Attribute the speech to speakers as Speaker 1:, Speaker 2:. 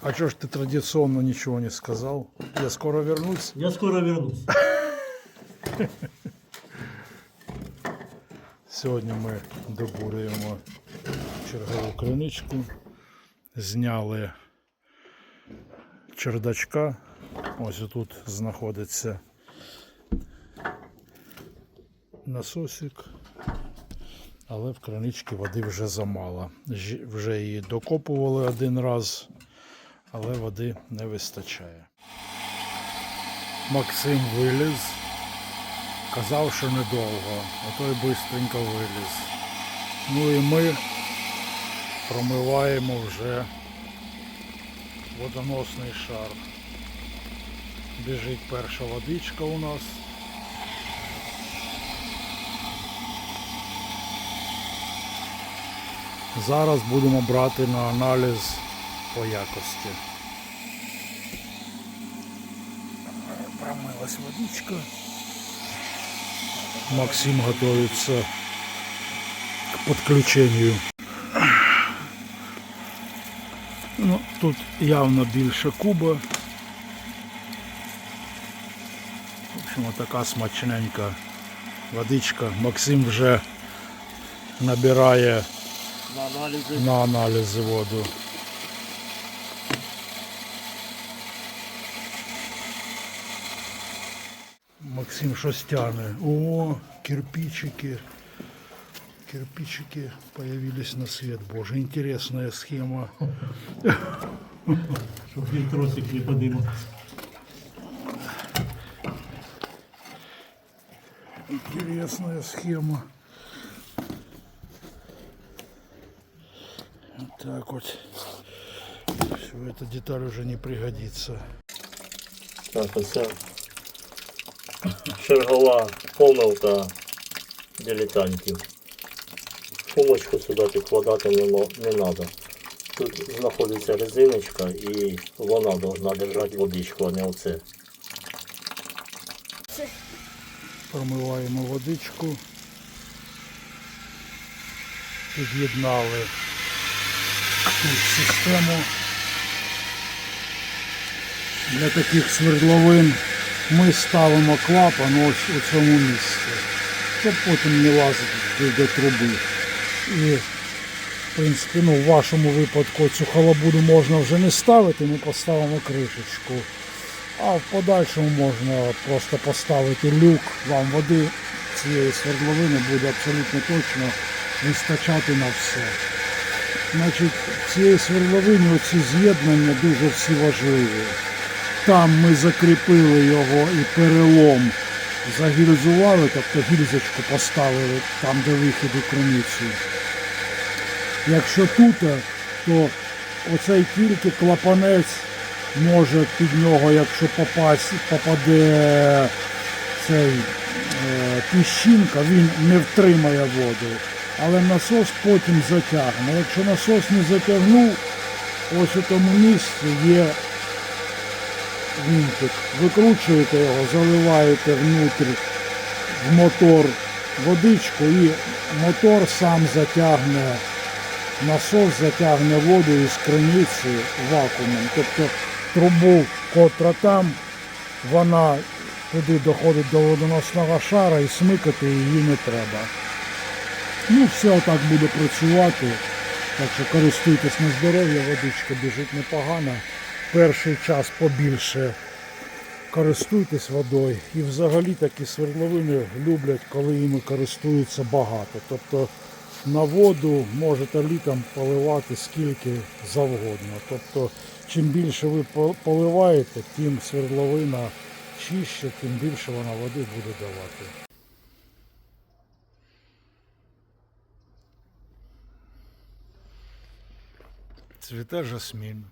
Speaker 1: А чё ж ты традиционно ничего не сказал? Я скоро вернусь.
Speaker 2: Я скоро вернусь.
Speaker 1: Сьогодні ми добурюємо чергову криничку. Зняли чердачка. Ось тут знаходиться насосик. Але в криничці води вже замало. Вже її докопували один раз, але води не вистачає. Максим виліз. Казав, що недовго, а той бистренько виліз. Ну і ми промиваємо вже водоносний шар. Біжить перша водичка у нас. Зараз будемо брати на аналіз по якості. Промилась водичка. Максим готовится к подключению. Ну, тут явно більше куба. В общем, така смачненька водичка. Максим вже набирає
Speaker 2: На аналізи.
Speaker 1: на аналізи воду. Максим щось тягне. О, кирпичики. Кирпичики появились на свет. Боже, интересная схема.
Speaker 2: Він тросик не подимав.
Speaker 1: Интересная схема. Вот так вот. Все, эта деталь уже не пригодится.
Speaker 2: Так, оце чергова помилка дилетантів. Фумочку сюди підкладати не, треба. Тут знаходиться резиночка і вона повинна держати водичку, а не оце.
Speaker 1: Промиваємо водичку. Під'єднали тут систему. Для таких свердловин ми ставимо клапан ось у цьому місці, щоб потім не лазити до, труби. І, в принципі, ну, в вашому випадку цю халабуду можна вже не ставити, ми поставимо кришечку. А в подальшому можна просто поставити люк, вам води цієї свердловини буде абсолютно точно вистачати на все. Значить, цієї свердловині оці з'єднання дуже всі важливі. Там ми закріпили його і перелом загільзували, тобто гільзочку поставили там, де вихід у криницю. Якщо тут, то оцей тільки клапанець може під нього, якщо попасть, попаде цей е, піщинка, він не втримає воду. Але насос потім затягне. Якщо насос не затягнув, ось у тому місці є вінтик. Викручуєте його, заливаєте внутрі в мотор водичку і мотор сам затягне насос затягне воду із криниці вакуумом. Тобто трубу, котра там, вона туди доходить до водоносного шара і смикати її не треба. Ну, все отак буде працювати. Так що користуйтесь на здоров'я, водичка біжить непогано. Перший час побільше користуйтесь водою. І взагалі такі свердловини люблять, коли ними користуються багато. Тобто на воду можете літом поливати скільки завгодно. Тобто, чим більше ви поливаєте, тим свердловина чище, тим більше вона води буде давати. Цвіте жасмін.